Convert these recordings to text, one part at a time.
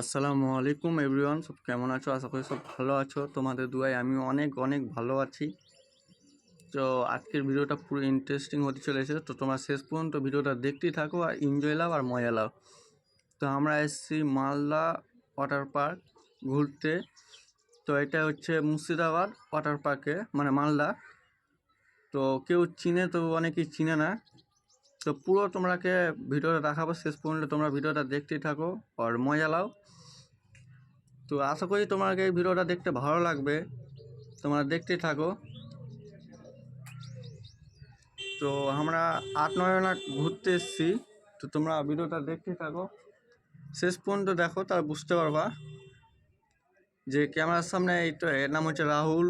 আসসালামু আলাইকুম এভরিওয়ান। সব কেমন আছো? আশা করি সব ভালো আছো। তোমাদের দুয়ায় আমি অনেক অনেক ভালো আছি। তো আজকের ভিডিওটা পুরো ইন্টারেস্টিং হতে চলেছে। তো তোমরা শেষ পর্যন্ত ভিডিওটা দেখতেই থাকো আর এনজয় লাও আর মজা লাও। তো আমরা এসেছি মালদা ওয়াটার পার্ক ঘুরতে। তো এটা হচ্ছে মুর্শিদাবাদ ওয়াটার পার্কে মানে মালদা। তো কেউ চিনে তো অনেকেই চিনে না। তো পুরো তোমরাকে ভিডিওটা দেখাবো। শেষ পর্যন্ত তোমরা ভিডিওটা দেখতেই থাকো আর মজা লাও। তো আশা করি তোমাকে এই ভিডিওটা দেখতে ভালো লাগবে। তোমরা দেখতে থাকো। তো আমরা আট নয় না ঘুরতে এসেছি। তো তোমরা ভিডিওটা দেখতে থাকো। শেষ পর্যন্ত দেখো তার বুঝতে পারবা যে ক্যামেরার সামনে এই তো এর নাম হচ্ছে রাহুল,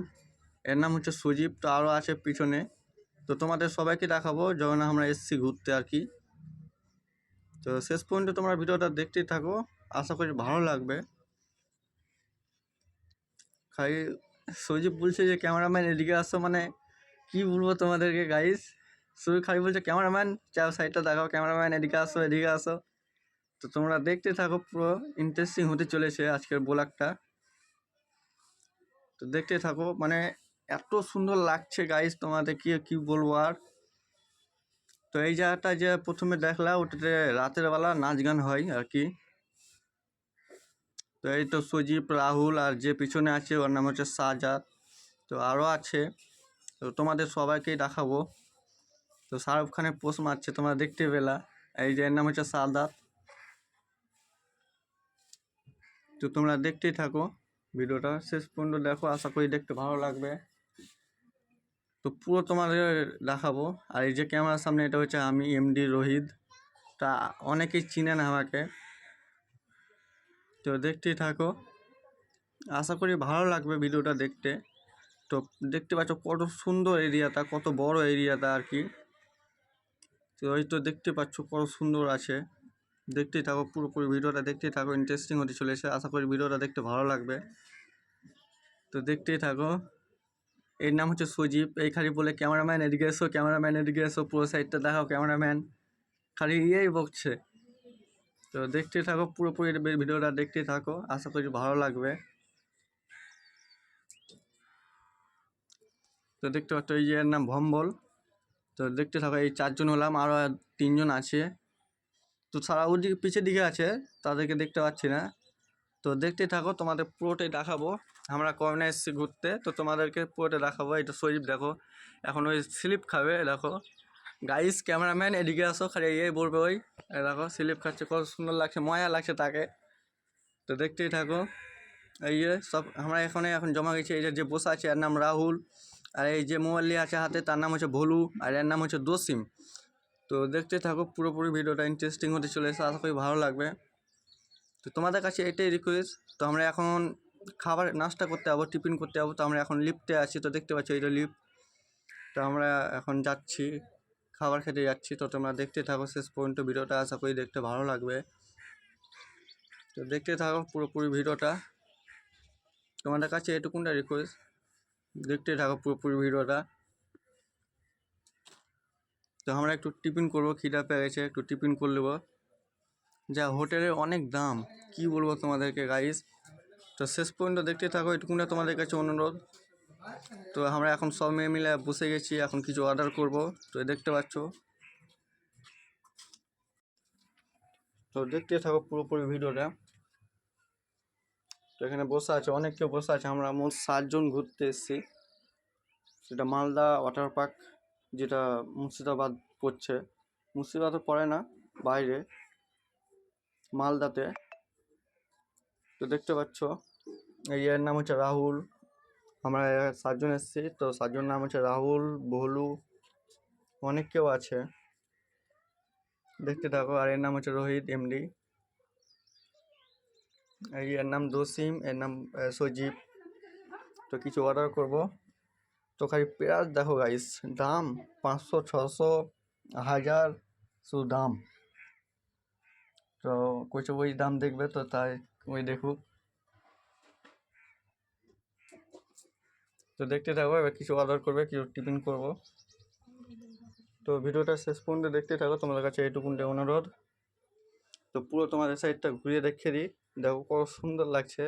এর নাম হচ্ছে সুজীব তো আরও আছে পিছনে। তো তোমাদের সবাইকে দেখাবো যখন আমরা এসেছি ঘুরতে আর কি। তো শেষ পর্যন্ত তোমরা ভিডিওটা দেখতেই থাকো। আশা করি ভালো লাগবে। খালি সজীব বলছে যে, ক্যামেরাম্যান এদিকে আসো মানে কি বলব তোমাদেরকে গাইস সজীব খালি বলছে, ক্যামেরাম্যান চাও সাইডটা দেখাও, ক্যামেরাম্যান, এদিকে আসো এদিকে আসো। তো তোমরা দেখতে থাকো, পুরো ইন্টারেস্টিং হতে চলেছে আজকের ব্লগটা। তো দেখতে থাকো মানে এত সুন্দর লাগছে গাইস তোমাদের, কি কি বলব আর? তো এই জায়গাটা যে প্রথমে দেখলা ওটাতে রাতের বেলা নাচ গান হয় আর কি। তো এই তো সজীব রাহুল আর যে পিছনে আছে ওর নাম হচ্ছে সাজাদ। তো আরও আছে। তো তোমাদের সবাইকেই দেখাবো। তো শাহরুখ খানের পোস্ট মারছে তোমরা দেখতে পেলা। এই যে এর নাম হচ্ছে সাদাত তো তোমরা দেখতেই থাকো। ভিডিওটা শেষ পর্যন্ত দেখো। আশা করি দেখতে ভালো লাগবে। তো পুরো তোমাদের দেখাবো। আর এই যে ক্যামেরার সামনে এটা হচ্ছে আমি, এমডি, রোহিত। তা অনেকেই চিনেন আমাকে। তো দেখতেই থাকো। আশা করি ভালো লাগবে ভিডিওটা দেখতে। তো দেখতে পাচ্ছ কত সুন্দর এরিয়াটা, কত বড় এরিয়াটা আর কি। তো ওই তো দেখতে পাচ্ছ কত সুন্দর আছে। দেখতেই থাকো পুরোপুরি ভিডিওটা, দেখতেই থাকো ইন্টারেস্টিং হতে চলেছে। আশা করি ভিডিওটা দেখতে ভালো লাগবে। তো দেখতেই থাকো। এর নাম হচ্ছে সজীব। এই খালি বলে ক্যামেরাম্যান এদিকে এসো, ক্যামেরাম্যান এদিকে এসো, পুরো সাইডটা দেখাও ক্যামেরাম্যান। খালি ইয়েই বকছে। তো দেখতে থাকো, পুরোপুরি ভিডিওটা দেখতে থাকো। আশা করি ভালো লাগবে। তো দেখতে পাচ্ছ, এই যে এর নাম ভম্বল। তো দেখতে থাকো, এই চারজন হলাম আরও তিনজন আছে। তো সারা ওদিকে পিছের দিকে আছে, তাদেরকে দেখতে পাচ্ছি না। তো দেখতে থাকো, তোমাদের পুরোটাই দেখাবো। আমরা কমনে এসেছি ঘুরতে, তো তোমাদেরকে পুরোটা দেখাবো। এটা সজীব দেখো, এখন ওই স্লিপ খাবে, দেখো। গাইস ক্যামেরাম্যান এদিকে আসো, খালি এই বলবে ওই। দেখো, স্লিপ খাচ্ছে, কত সুন্দর লাগছে, মজা লাগছে তাকে। তো দেখতেই থাকো, এই যে সব, আমরা এখানে এখন জমা গেছি, এই যে বসে আছে, এর নাম রাহুল, আর এই যে মোবাইল নিয়ে আছে হাতে, তার নাম হচ্ছে ভোলু, আর এর নাম হচ্ছে দোসিম। তো দেখতে থাকো, পুরোপুরি ভিডিওটা ইন্টারেস্টিং হতে চলে এসে আশা করি ভালো লাগবে। তো তোমাদের কাছে এটাই রিকোয়েস্ট তো আমরা এখন খাবার, নাস্তা করতে যাব, টিফিন করতে যাব, তো আমরা এখন লিফটে আছি, তো দেখতে পাচ্ছি এটা লিফট তো আমরা এখন যাচ্ছি। খাবার খেতে যাচ্ছি। তো তোমরা দেখতে থাকো, শেষ পর্যন্ত ভিডিওটা আশা করি দেখতে ভালো লাগবে। তো দেখতে থাকো পুরোপুরি ভিডিওটা। তোমাদের কাছে এটুকুনটা রিকোয়েস্ট দেখতে থাকো পুরোপুরি ভিডিওটা। তো আমরা একটু টিফিন করব, খিদা পেয়ে গেছে, একটু টিফিন করে নেব। যা হোটেলের অনেক দাম, কি বলব তোমাদেরকে গাইস তো শেষ পর্যন্ত দেখতে থাকো এটুকুনা তোমাদের কাছে অনুরোধ। তো আমরা এখন সব মেয়ে মিলে বসে গেছি, এখন কিছু অর্ডার করব। তো দেখতে পাচ্ছ। তো দেখতে থাকো পুরোপুরি ভিডিওটা। তো এখানে বসে আছে, অনেক কেউ বসে আছে। আমরা মোট সাতজন ঘুরতে এসেছি। সেটা মালদা ওয়াটার পার্ক যেটা মুর্শিদাবাদ পড়ছে। মুর্শিদাবাদে পড়ে না, বাইরে। মালদাতে। তো দেখতে পাচ্ছ, এই নাম হচ্ছে রাহুল। আমরা সাতজন এসেছি, তো সাতজন নাম হচ্ছে রাহুল ভোলু অনেক কেউ আছে। দেখতে থাকো, আর এর নাম হচ্ছে রোহিত এমডি এই এর নাম দোসিম, এর নাম সজীব। তো কিছু অর্ডার করব। তো খালি পেঁয়াজ দেখো গাইস দাম পাঁচশো, ছশো, হাজার শুধু দাম। তো কইছে ওই দাম দেখবে তো তাই ওই দেখুক। তো দেখতে থাকো, এবার কিছু অর্ডার করবে, কিছু টিফিন করব। তো ভিডিওটা শেষ পর্যন্ত দেখতে থাকো, তোমাদের কাছে এইটুকুনটা অনুরোধ। তো পুরো তোমাদের সাইডটা ঘুরিয়ে দেখিয়ে দিই। দেখো কত সুন্দর লাগছে।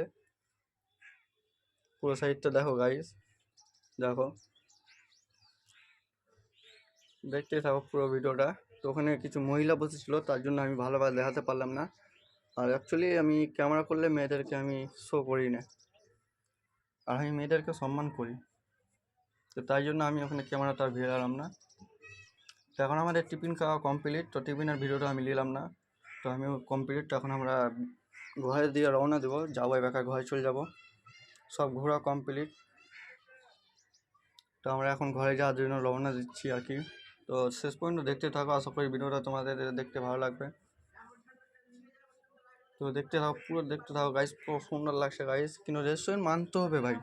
পুরো সাইডটা দেখো গাইস দেখো। দেখতে থাকো পুরো ভিডিওটা। তো ওখানে কিছু মহিলা বসেছিল, তার জন্য আমি ভালোভাবে দেখাতে পারলাম না। আর অ্যাকচুয়ালি আমি ক্যামেরা করলে মেয়েদেরকে আমি শো করি না। আর আমি মেয়েদেরকে সম্মান করি। তো তাই জন্য আমি ওখানে ক্যামেরাটা ভিড়ালাম না। তো এখন আমাদের টিফিন খাওয়া কমপ্লিট। তো টিফিনের ভিডিওটা আমি নিলাম না। তো আমি কমপ্লিট। এখন আমরা ঘরের দিকে রওনা দেবো। যাব এবার ঘরে চলে যাব। সব ঘোরা কমপ্লিট। তো আমরা এখন ঘরে যাওয়ার জন্য রওনা দিচ্ছি আর কি। তো শেষ পর্যন্ত দেখতে থাকো। আশা করি ভিডিওটা তোমাদের দেখতে ভালো লাগবে। তো দেখতে থাকো পুরো দেখতে থাকো গাইস পুরো সুন্দর লাগছে গাইস কিন্তু রেস্টুরেন্ট মানতে হবে ভাই।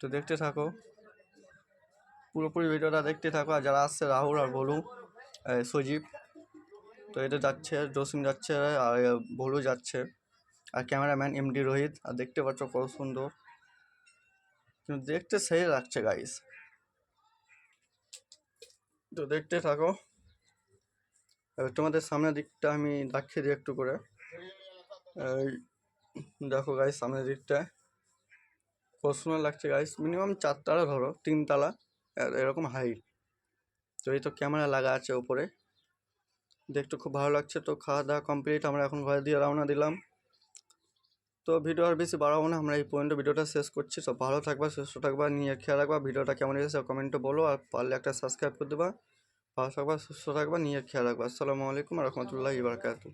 তো দেখতে থাকো পুরোপুরি ভিডিওটা দেখতে থাকো। আর যারা আসছে রাহুল আর এ, সজীব তো এটা যাচ্ছে জসিম যাচ্ছে আর ভলু যাচ্ছে। আর ক্যামেরাম্যান এমডি রোহিত আর দেখতে পাচ্ছ কত সুন্দর। কিন্তু দেখতে সেই লাগছে গাইস তো দেখতে থাকো। তোমাদের সামনের দিকটা আমি দেখিয়ে দিই একটু করে। দেখো গাইস সামনের দিকটা। কত সুন্দর লাগছে গাইস মিনিমাম চারতলা ধরো, তিনতলা এরকম হাইট তো এই তো ক্যামেরা লাগা আছে ওপরে দেখতে খুব ভালো লাগছে, তো খাওয়া দাওয়া কমপ্লিট আমরা এখন ঘরে দিয়ে রওনা দিলাম। তো ভিডিও আর বেশি বাড়াবো না, আমরা এই পর্যন্ত ভিডিওটা শেষ করছি। সব ভালো থাকবা, সুস্থ থাকবা, নিয়ে খেয়াল রাখবা, ভিডিওটা কেমন এসেছে কমেন্টে বলো, আর পারলে একটা সাবস্ক্রাইব করে দেবা। ভালো থাকবা সুস্থ থাকবা নিজের খেয়াল রাখবা। আসসালামু আলাইকুম রহমতুল্লাহ ইবরকাতু